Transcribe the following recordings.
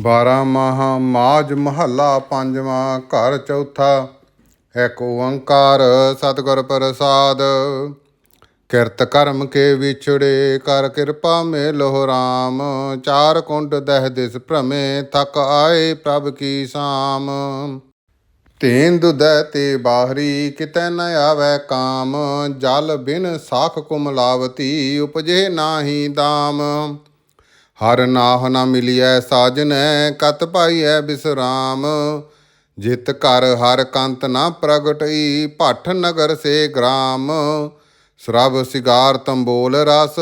ਬਾਰਾ ਮਾਹ ਮਾਜ ਮਹੱਲਾ ਪੰਜਵਾਂ, ਘਰ ਚੌਥਾ, ਇੱਕ ਓੰਕਾਰ ਸਤਿਗੁਰ ਪ੍ਰਸਾਦ। ਕਿਰਤ ਕਰਮ ਕੇ ਵਿਛੜੇ ਕਰ ਕਿਰਪਾ ਮੇਲੋ ਰਾਮ। ਚਾਰ ਕੁੰਡ ਦਹਿ ਦਿਸ ਭ੍ਰਮੇ, ਥਕ ਆਏ ਪ੍ਰਭ ਕੀ ਸਾਮ। ਤੇਨ ਦੁਦੈ ਤੇ ਬਾਹਰੀ, ਕਿਤੈ ਨ ਆਵੈ ਕਾਮ। ਜਲ ਬਿਨ ਸਾਖ ਕੁਮਲਾਵਤੀ, ਉਪਜੇ ਨਾਹੀ ਦਾਮ। ਹਰ ਨਾਹ ਨਾ ਮਿਲਿਐ ਸਾਜਨੈ, ਕਤ ਪਾਈਐ ਬਿਸਰਾਮ। ਜਿਤ ਕਰ ਹਰ ਕੰਤ ਨਾ ਪ੍ਰਗਟਈ, ਭੱਠ ਨਗਰ ਸੇ ਗ੍ਰਾਮ। ਸਰਬ ਸਿਗਾਰ ਤੰਬੋਲ ਰਸ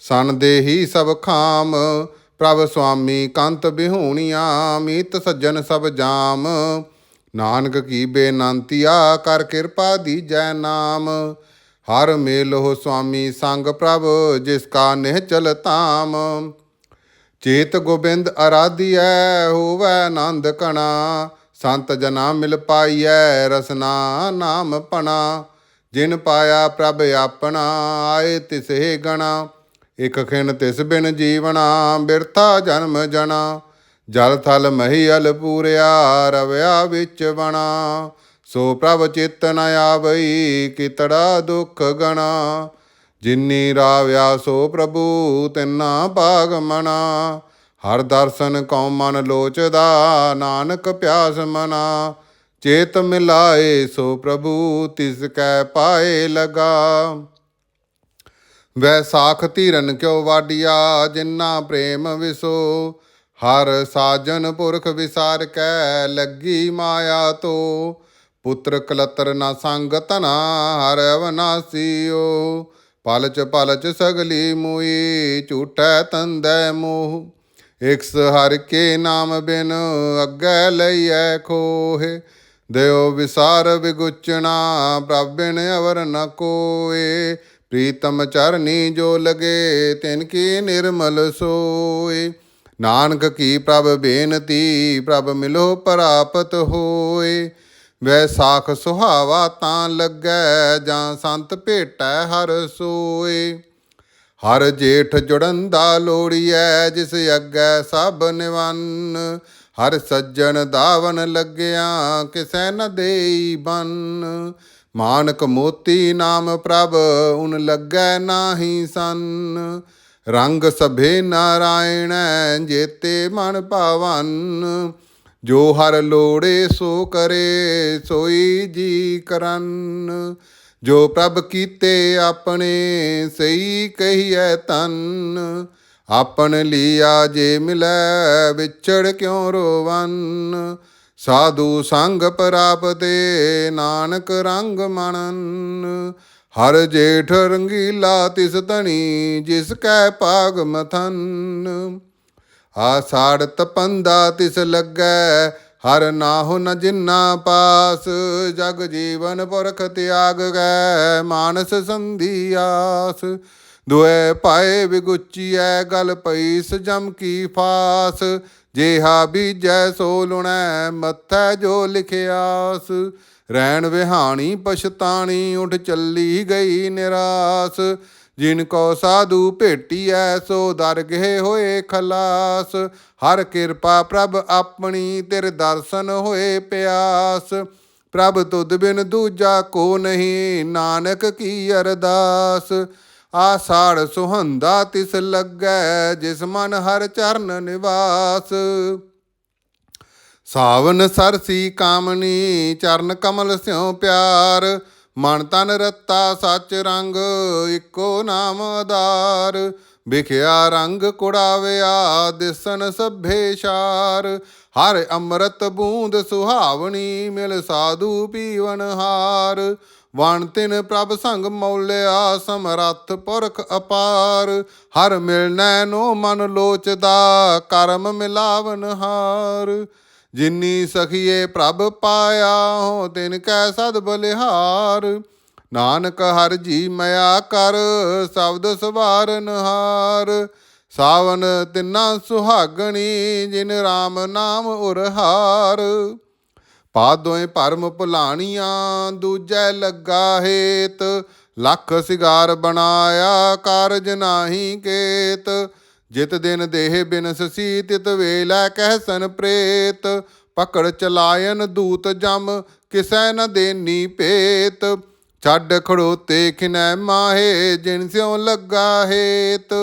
ਸਨ ਦੇਹੀ ਸਭ ਖਾਮ। ਪ੍ਰਭ ਸੁਆਮੀ ਕੰਤ ਬਿਹੂਣੀਆਂ, ਮੀਤ ਸੱਜਣ ਸਭ ਜਾਮ। ਨਾਨਕ ਕੀ ਬੇਨੰਤੀਆ ਕਰ ਕਿਰਪਾ ਦੀਜੈ ਨਾਮ। ਹਰ ਮੇਲ ਹੋ ਸੁਆਮੀ ਸੰਗ ਪ੍ਰਭ, ਜਿਸ ਕਾ ਨਿਹਚਲ ਤਾਮ। ਚੇਤ ਗੋਬਿੰਦ ਅਰਾਧਿਐ ਹੋਵੈ ਆਨੰਦ ਕਣਾ ਸੰਤ ਜਨਾ ਮਿਲ ਪਾਈਐ, ਰਸਨਾ ਨਾਮ ਪਣਾ। ਜਿਨ ਪਾਇਆ ਪ੍ਰਭ ਆਪਣਾ, ਆਏ ਤਿਸੇ ਗਣਾ। ਇਕ ਖਿਣ ਤਿਸ ਬਿਨ ਜੀਵਣਾ, ਬਿਰਥਾ ਜਨਮ ਜਣਾ। ਜਲ ਥਲ ਮਹੀਲ ਪੂਰਿਆ, ਰਵਿਆ ਵਿੱਚ ਬਣਾ ਸੋ ਪ੍ਰਭ ਚਿਤ ਨ ਆਵਈ, ਕਿਤੜਾ ਦੁਖ ਗਣਾ। ਜਿਨੀ ਰਾਵਿਆ ਸੋ ਪ੍ਰਭੂ ਤਿਨਾ ਭਾਗ ਮਨਾ। ਹਰ ਦਰਸ਼ਨ ਕਉ ਮਨ ਲੋਚਦਾ, ਨਾਨਕ ਪਿਆਸ ਮਨਾ। ਚੇਤ ਮਿਲਾਏ ਸੋ ਪ੍ਰਭੂ, ਤਿਸ ਕੈ ਪਾਏ ਲਗਾ। ਵੈਸਾਖ ਧੀਰਨ ਕਿਉ ਵਾਡੀਆ ਜਿਨਾ ਪ੍ਰੇਮ ਵਿਸੋ। ਹਰ ਸਾਜਨ ਪੁਰਖ ਵਿਸਾਰ ਕੈ, ਲੱਗੀ ਮਾਇਆ ਤੋ। ਪੁੱਤਰ ਕਲਤਰ ਨਾ ਸੰਗ ਤਨਾ ਹਰ ਅਵਨਾਸੀਓ ਪਲਚ ਪਲਚ ਸਗਲੀ ਮੂਈ ਝੂਠੈ ਤੰਦੈ ਮੋਹ। ਇਕਸ ਹਰ ਕੇ ਨਾਮ ਬਿਨ ਅੱਗੇ ਲਈਐ ਖੋਹੇ। ਦਿਓ ਵਿਸਾਰ ਵਿਗੁਚਣਾ ਪ੍ਰਭ ਬਿਨ ਅਵਰ ਨ ਕੋਏ। ਪ੍ਰੀਤਮ ਚਰਨੀ ਜੋ ਲਗੇ ਤਿਨ ਕੀ ਨਿਰਮਲ ਸੋਏ। ਨਾਨਕ ਕੀ ਪ੍ਰਭ ਬੇਨਤੀ ਪ੍ਰਭ ਮਿਲੋ ਪ੍ਰਾਪਤ ਹੋਏ। ਵੈਸਾਖ ਸੁਹਾਵਾ ਤਾਂ ਲੱਗੈ, ਜਾਂ ਸੰਤ ਭੇਟੈ ਹਰ ਸੋਏ। ਹਰ ਜੇਠ ਜੁੜਨ ਜੁੜੰਦਾ ਲੋੜੀਐ, ਜਿਸ ਅੱਗੇ ਸਭ ਨਿਵੰਨ। ਹਰ ਸੱਜਣ ਦਾਵਨ ਲੱਗਿਆ, ਕਿਸੈ ਨ ਦੇਈ ਬੰਨ। ਮਾਨਕ ਮੋਤੀ ਨਾਮ ਪ੍ਰਭ, ਉਨ ਲੱਗੈ ਨਾਹੀ ਸੰਨ। ਰੰਗ ਸਭੇ ਨਾਰਾਇਣ, ਜੇਤੇ ਮਨ ਭਾਵਨ। ਜੋ ਹਰ ਲੋੜੇ ਸੋ ਕਰੇ, ਸੋਈ ਜੀ ਕਰਨ। ਜੋ ਪ੍ਰਭ ਕੀਤੇ ਆਪਣੇ, ਸਹੀ ਕਹੀਐ ਤਨ ਆਪਨ ਲੀਆ ਜੇ ਮਿਲੈ, ਵਿਛੜ ਕਿਉ ਰੋਵਨ? ਸਾਧੂ ਸੰਗ ਪ੍ਰਾਪਤੇ, ਨਾਨਕ ਰੰਗ ਮਣਨ ਹਰ ਜੇਠ ਰੰਗੀਲਾ ਤਿਸ ਧਣੀ, ਜਿਸ ਕੈ ਭਾਗ ਮਥਨ। ਆਸਾੜ ਤਪੰਦਾ ਤਿਸ ਲੱਗੈ, ਹਰ ਨਾਹੁ ਨ ਜਿਨਾ ਪਾਸ। ਜਗ ਜੀਵਨ ਪੁਰਖ ਤਿਆਗ ਗੈ, ਮਾਨਸ ਸੰਧੀਆਸ ਦੁਐ ਪਾਏ ਵਿਗੁਚੀਐ, ਗਲ ਪਈ ਸਜਮ ਕੀ ਫਾਸ। ਜੇਹਾ ਬੀਜੈ, ਸੋ ਲੁਣੈ, ਮੱਥੈ ਜੋ ਲਿਖਿਆਸ। ਰੈਣ ਵਿਹਾਣੀ, ਪਛਤਾਣੀ, ਉਠ ਚੱਲੀ ਗਈ ਨਿਰਾਸ। ਜਿਨ ਕੋ ਸਾਧੂ ਭੇਟੀਐ, ਸੋ ਦਰਗਹਿ ਹੋਏ ਖਲਾਸ। ਹਰ ਕਿਰਪਾ ਪ੍ਰਭ ਆਪਣੀ, ਤੇਰੇ ਦਰਸ਼ਨ ਹੋਏ ਪਿਆਸ। ਪ੍ਰਭ ਤੁਧ ਬਿਨ ਦੂਜਾ ਕੋ ਨਹੀਂ, ਨਾਨਕ ਕੀ ਅਰਦਾਸ। ਆਸਾੜ ਸੁਹੰਦਾ ਤਿਸ ਲੱਗੈ, ਜਿਸ ਮਨ ਹਰ ਚਰਨ ਨਿਵਾਸ। ਸਾਵਨ ਸਰਸੀ ਕਾਮਨੀ ਚਰਨ ਕਮਲ ਸਿਉ ਪਿਆਰ। ਮਨ ਤਨ ਰਤਾ ਸੱਚ ਰੰਗ, ਇੱਕੋ ਨਾਮ ਆਧਾਰ। ਵਿਖਿਆ ਰੰਗ ਕੁੜਾਵਿਆ ਦਿਸਣ ਸਭੇਸ਼ਾਰ ਹਰ ਅੰਮ੍ਰਿਤ ਬੂੰਦ ਸੁਹਾਵਣੀ, ਮਿਲ ਸਾਧੂ ਪੀਵਨ ਹਾਰ। ਵਣ ਤਿਨ ਪ੍ਰਭ ਸੰਗ ਮੌਲਿਆ, ਸਮਰੱਥ ਪੁਰਖ ਅਪਾਰ। ਹਰ ਮਿਲਨੈ ਨੋ ਮਨ ਲੋਚਦਾ, ਕਰਮ ਮਿਲਾਵਨ ਹਾਰ। ਜਿਨੀ ਸਖੀਏ ਪ੍ਰਭ ਪਾਇਆ ਹੋ, ਤਿਨ ਕੈ ਸਦ ਬਲਿਹਾਰ। ਨਾਨਕ ਹਰ ਜੀ ਮਇਆ ਕਰ, ਸ਼ਬਦ ਸਵਾਰਨ ਹਾਰ ਸਾਵਨ ਤਿੰਨਾ ਸੁਹਾਗਣੀ, ਜਿਨ RAM ਨਾਮ ਉਰਹਾਰ। ਪਾਦੋਏ ਭਰਮ ਭੁਲਾਣੀਆਂ, ਦੂਜੈ ਲੱਗਾ ਹੇਤ। ਲੱਖ ਸਿਗਾਰ ਬਣਾਇਆ, ਕਾਰਜ ਨਾਹੀ ਕੇਤ। ਜਿਤ ਦਿਨ ਦੇਹ ਬਿਨਸਸੀ ਤਿਤ ਵੇਲਾ ਕਹਿਸਨ ਪ੍ਰੇਤ ਪਕੜ ਚਲਾਇਨ ਦੂਤ ਜਮ, ਕਿਸੈ ਨ ਦੇਨੀ ਭੇਤ। ਛੱਡ ਖੜੋਤੇ ਖਿਨੈ ਮਾਹੇ, ਜਿਨ ਸਿਉ ਲੱਗਾ ਹੇਤ।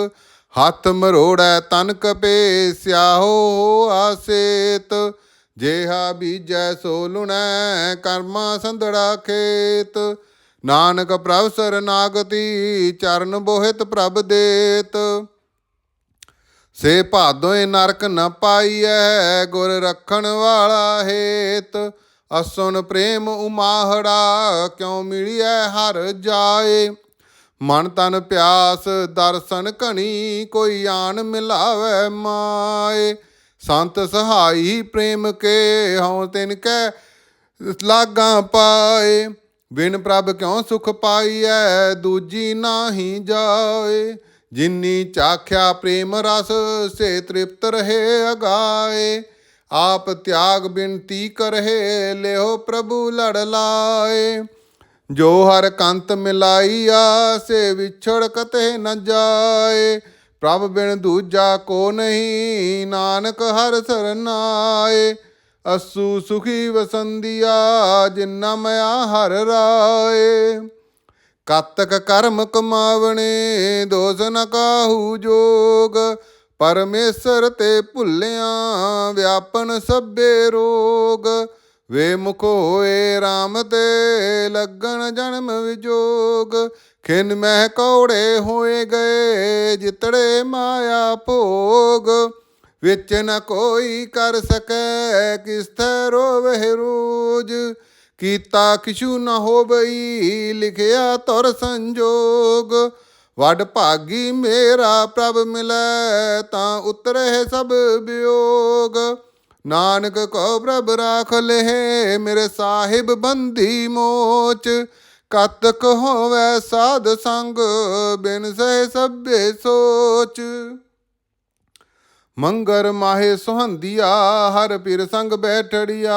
ਹੱਥ ਮਰੋੜੈ ਤਨ ਕਪੇ, ਸਿਆਹੋ ਆਸੇਤ। ਜੇਹਾ ਬੀਜੈ ਸੋ ਲੁਣੈ, ਕਰਮਾ ਸੰਧੜਾ ਖੇਤ। ਨਾਨਕ ਪ੍ਰਭ ਸਰਨਾਗਤੀ, ਚਰਨ ਬੋਹਿਤ ਪ੍ਰਭ ਦੇਤ। ਸੇ ਭਾਦੋਏ ਨਰਕ ਨ ਪਾਈਐ, ਗੁਰ ਰੱਖਣ ਵਾਲਾ ਹੇਤ। ਅਸੁਨ ਪ੍ਰੇਮ ਉਮਾਹੜਾ, ਕਿਉ ਮਿਲਿਐ ਹਰ ਜਾਏ। ਮਨ ਤਨ ਪਿਆਸ, ਦਰਸ਼ਨ ਘਣੀ, ਕੋਈ ਆਣ ਮਿਲਾਵੇ ਮਾਏ। ਸੰਤ ਸਹਾਈ ਪ੍ਰੇਮ ਕੇ, ਹਉ ਤਿਨ ਕੈ ਲਾਗਾ ਪਾਏ। ਬਿਨ ਪ੍ਰਭ ਕਿਉ ਸੁਖ ਪਾਈਐ, ਦੂਜੀ ਨਾਹੀ ਜਾਏ। ਜਿਨੀ ਚਾਖਿਆ ਪ੍ਰੇਮ ਰਸ, ਸੇ ਤ੍ਰਿਪਤ ਰਹੇ ਅਗਾਏ। ਆਪ ਤਿਆਗ ਬਿਨਤੀ ਕਰਹਿ, ਲਿਓ ਪ੍ਰਭੂ ਲੜ ਲਾਏ। ਜੋ ਹਰ ਕੰਤ ਮਿਲਾਈਆ ਸੇ ਵਿਛੜ ਕਤੇ ਨ ਜਾਏ। ਪ੍ਰਭ ਬਿਨ ਦੂਜਾ ਕੋ ਨਹੀਂ, ਨਾਨਕ ਹਰ ਸਰਨਾਏ ਅਸੂ ਸੁਖੀ ਵਸੰਦੀਆ, ਜਿਨਾ ਮਿਆ ਹਰ ਰਾਏ। ਕਾਤਕ ਕਰਮ ਕਮਾਵਣੇ ਦੋਸ ਨ ਕਾਹੂ ਜੋਗ। ਪਰਮੇਸ਼ਰ ਤੇ ਭੁੱਲਿਆ ਵਿਆਪਨ ਸਭੇ ਰੋਗ। ਵੇ ਮੁਖ ਹੋਏ RAM ਤੇ ਲੱਗਣ ਜਨਮ ਵਿਜੋਗ। ਖਿਨ ਮਹਿ ਕੌੜੇ ਹੋਏ ਗਏ, ਜਿਤੜੇ ਮਾਇਆ ਭੋਗ। ਵਿੱਚ ਨ ਕੋਈ ਕਰ ਸਕੈ ਕਿਸ ਥੈ ਰੋਵੇ ਰੋਜ। ਕੀਤਾ ਕਿਛੂ ਨ ਹੋਵਈ, ਲਿਖਿਆ ਤੁਰ ਸੰਜੋਗ। ਵੱਡ ਭਾਗੀ ਮੇਰਾ ਪ੍ਰਭ ਮਿਲੈ, ਤਾਂ ਉਤਰੇ ਸਭ ਵਿਯੋਗ ਨਾਨਕ ਕੋ ਪ੍ਰਭ ਰਾਖ ਲਹਿ, ਮੇਰੇ ਸਾਹਿਬ ਬੰਦੀ ਮੋਚ। ਕਤਕ ਹੋਵੇ ਸਾਧ ਸੰਗ, ਬਿਨ ਸਹਿ ਸਭੇ ਸੋਚ। ਮੰਗਰ ਮਾਹੇ ਸੁਹੰਦੀਆ, ਹਰ ਪੀਰ ਸੰਗ ਬੈਠੜੀਆ।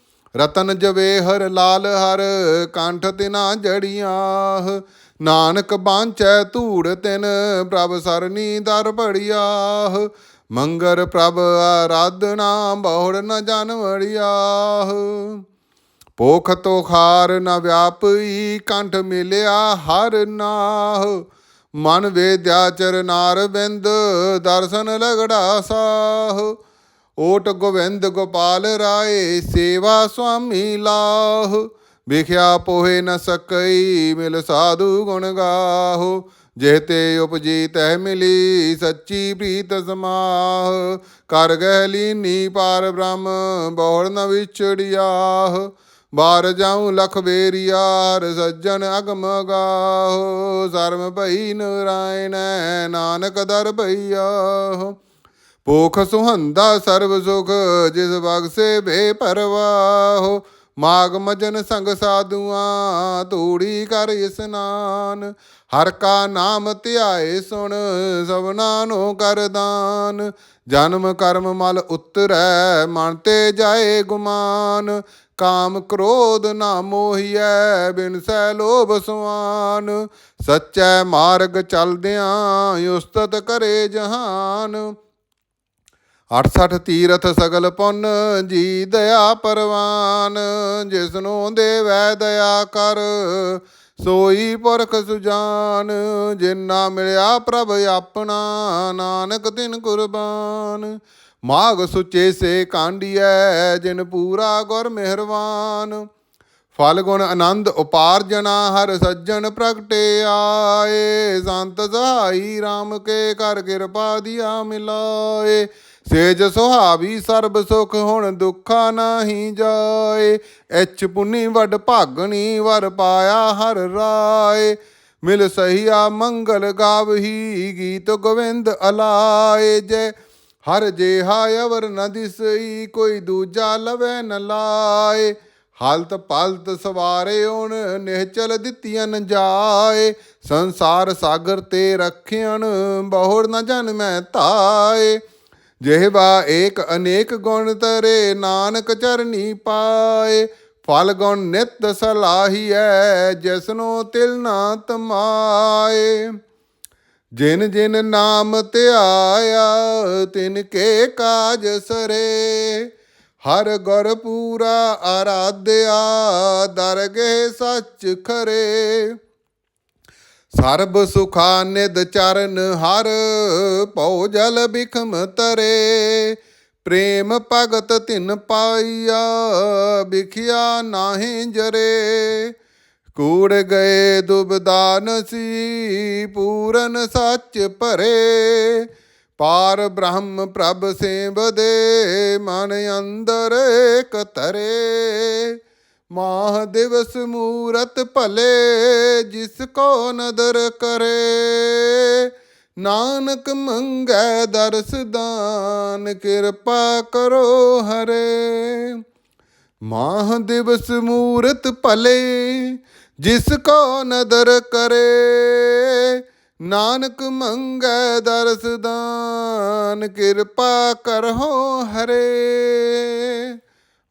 ਰਤਨ ਜਵੇ ਹਰ ਲਾਲ ਹਰ ਕੰਠ ਤਿਨਾ ਜੜੀਆਂ। ਨਾਨਕ ਬਾਂਚੈ ਧੂੜ ਤਿਨ ਪ੍ਰਭ ਸਰਨੀ ਦਰ ਪੜੀਆ ਮੰਗਰ ਪ੍ਰਭ ਆਰਾਧਨਾ ਬਹੁੜ ਨ ਜਨ ਵੜਿਆ। ਪੋਖ ਤੋ ਖਾਰ ਨ ਵਿਆਪਈ ਕੰਠ ਮਿਲਿਆ ਹਰ ਨਾਹ। ਮਨ ਵੇਦਿਆ ਚਰਨਾਰ ਬਿੰਦ ਦਰਸ਼ਨ ਲਗੜਾ ਸਾਹ। ਓਟ ਗੋਵਿੰਦ ਗੋਪਾਲ ਰਾਏ, ਸੇਵਾ ਸੁਆਮੀ ਲਾਹ। ਵਿਖਿਆ ਪੋਹੇ ਨ ਸਕਈ, ਮਿਲ ਸਾਧੂ ਗੁਣ ਗਾਹੋ। ਜਿਹਤੇ ਉਪਜੀ ਤਹਿ ਮਿਲੀ, ਸੱਚੀ ਪ੍ਰੀਤ ਸਮਾਹ। ਕਰ ਗਹਿ ਲੀਨੀ ਪਾਰ ਬ੍ਰਹਮ, ਬਹੁੜ ਨ ਵਿਛੜਿਆਹ। ਬਾਰ ਜਾਉ ਲਖ ਬੇਰੀਆਰ, ਸੱਜਣ ਅਗਮ ਗਾਹੋ। ਸਰਮ ਭਈ ਨਰਾਇਣ, ਨਾਨਕ ਦਰ ਭਈਆ ਪੋਖ ਸੁਹੰਦਾ ਸਰਬ ਸੁਖ, ਜਿਸ ਬਗਸੇ ਬੇ ਪਰਵਾਹੋ ਮਾਗ ਮਜਨ ਸੰਗ ਸਾਧੂਆਂ, ਧੂੜੀ ਕਰ ਇਸਨਾਨ ਹਰ ਕਾ ਨਾਮ ਧਿਆਏ ਸੁਣ ਸਭਨਾ ਨੂੰ ਕਰਦਾਨ ਜਨਮ ਕਰਮ ਮਲ ਉਤਰੈ, ਮਨ ਤੇ ਜਾਏ ਗੁਮਾਨ। ਕਾਮ ਕ੍ਰੋਧ ਨਾ ਮੋਹੀਐ, ਬਿਨ ਸੈ ਲੋਭ ਸੁਆਨ। ਸੱਚੈ ਮਾਰਗ ਚਲਦਿਆਂ, ਉਸਤਤ ਕਰੇ ਜਹਾਨ। 68 ਤੀਰਥ ਸਗਲ ਪੁੰਨ, ਜੀ ਦਇਆ ਪਰਵਾਨ, ਜਿਸਨੂੰ ਦੇਵੈ ਦਇਆ ਕਰ, ਸੋਈ ਪੁਰਖ ਸੁਜਾਨ, ਜਿਨਾ ਮਿਲਿਆ ਪ੍ਰਭ ਆਪਣਾ, ਨਾਨਕ ਤਿਨ ਕੁਰਬਾਨ। ਮਾਗ ਸੁਚੇ ਸੇ ਕਾਂਡੀਐ, ਜਿਨ ਪੂਰਾ ਗੁਰ ਮਿਹਰਵਾਨ। ਫਲ ਗੁਣ ਆਨੰਦ ਉਪਾਰਜਨਾ, ਹਰ ਸੱਜਣ ਪ੍ਰਗਟੇ ਆਏ। ਸੰਤ ਸਹਾਈ RAM ਕੇ ਕਰ ਕਿਰਪਾ ਦਿਆ ਮਿਲਾਏ। ਸੇਜ ਸੁਹਾਵੀ ਸਰਬ ਸੁਖ ਹੁਣ ਦੁੱਖਾ ਨਾਹੀ ਜਾਏ। ਐਚ ਪੁਨੀ ਵੱਡ ਭਾਗਣੀ ਵਰ ਪਾਇਆ ਹਰ ਰਾਏ। ਮਿਲ ਸਹੀਆ ਮੰਗਲ ਗਾਵਹੀ ਗੀਤ ਗੋਵਿੰਦ ਅਲਾਏ। ਜੈ ਹਰ ਜੇਹਾ ਅਵਰ ਨ ਦਿਸਈ ਕੋਈ ਦੂਜਾ ਲਵੈ ਨ ਲਾਏ। ਹਾਲਤ ਪਾਲਤ ਸਵਾਰੇ ਓਣ ਨਿਹਚਲ ਦਿੱਤੀਆਂ ਨ ਜਾਏ। ਸੰਸਾਰ ਸਾਗਰ ਤੇ ਰੱਖਿਆਨ ਬਹੁਰ ਨ ਜਨ ਮੈਂ ਧਾਏ। ਜਿਹਵਾ ਏਕ ਅਨੇਕ ਗੁਣ ਤਰੇ ਨਾਨਕ ਚਰਨੀ ਪਾਏ, ਫਲ ਗੁਣ ਨਿਤ ਸਲਾਹੀਐ, ਜਿਸਨੋ ਤਿਲ ਨਾ ਤਮਾਏ। ਜਿਨ ਜਿਨ ਨਾਮ ਧਿਆਇਆ, ਤਿਨ ਕੇ ਕਾਜ ਸਰੇ। ਹਰ ਗੁਰ ਪੂਰਾ ਆਰਾਧਿਆ, ਦਰਗਹਿ ਸੱਚ ਖਰੇ। ਸਰਬ ਸੁਖਾ ਨਿਦ ਚਰਨ ਹਰ, ਪਉ ਜਲ ਬਿਖਮ ਤਰੇ। ਪ੍ਰੇਮ ਭਗਤ ਤਿਨ ਪਾਈਆ ਬਿਖਿਆ ਨਾਹੀਂ ਜਰੇ। ਕੂੜ ਗਏ ਦੁਬਦਾਨ ਸੀ ਪੂਰਨ ਸੱਚ ਭਰੇ। ਪਾਰ ਬ੍ਰਹਮ ਪ੍ਰਭ ਸੇਵਦੇ, ਮਨ ਅੰਦਰ ਏਕ ਤਰੇ। ਮਾਹ ਦਿਵਸ ਮੂਰਤ ਭਲੇ, ਜਿਸ ਕੋ ਨਦਰ ਕਰੇ। ਨਾਨਕ ਮੰਗੈ ਦਰਸ ਦਾਨ, ਕਿਰਪਾ ਕਰੋ ਹਰੇ। ਮਾਹ ਦਿਵਸ ਮੂਰਤ ਭਲੇ, ਜਿਸ ਕੋ ਨਦਰ ਕਰੇ। ਨਾਨਕ ਮੰਗੈ ਦਰਸ ਦਾਨ, ਕਿਰਪਾ ਕਰੋ ਹਰੇ।